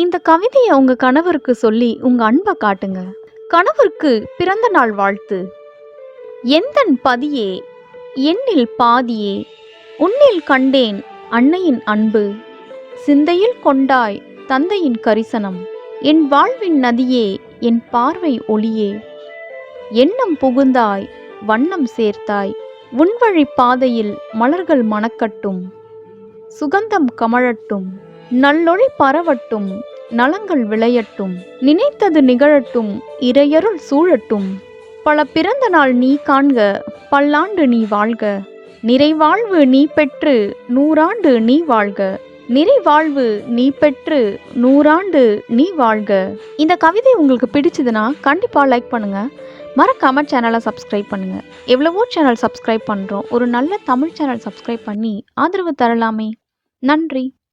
இந்த கவிதையை உங்க கணவருக்கு சொல்லி உங்க அன்பை காட்டுங்க. கணவருக்கு பிறந்த நாள் வாழ்த்து. எந்தன் பதியே எண்ணில் பாதியே உன்னில் கண்டேன் அன்னையின் அன்பு. சிந்தையில் கொண்டாய் தந்தையின் கரிசனம் என் வாழ்வின் நதியே என் பார்வை ஒளியே. எண்ணம் புகுந்தாய் வண்ணம் சேர்த்தாய் உன்வழி பாதையில் மலர்கள் மணக்கட்டும். சுகந்தம் கமழட்டும். நல்லொழி பரவட்டும் நலங்கள் விளையட்டும் நினைத்தது நிகழட்டும் இறையருள் சூழட்டும். பல பிறந்த நாள் நீ காண்க பல்லாண்டு நீ வாழ்க. நிறைவாழ்வு நீ பெற்று நூறாண்டு நீ வாழ்க. நிறைவாழ்வு நீ பெற்று நூறாண்டு நீ வாழ்க. இந்த கவிதை உங்களுக்கு பிடிச்சதுன்னா கண்டிப்பாக லைக் பண்ணுங்க. மறக்காமல் சேனலை சப்ஸ்கிரைப் பண்ணுங்க. எவ்வளவோ சேனல் சப்ஸ்கிரைப் பண்ணுறோம் ஒரு நல்ல தமிழ் சேனல் சப்ஸ்கிரைப் பண்ணி ஆதரவு தரலாமே. நன்றி.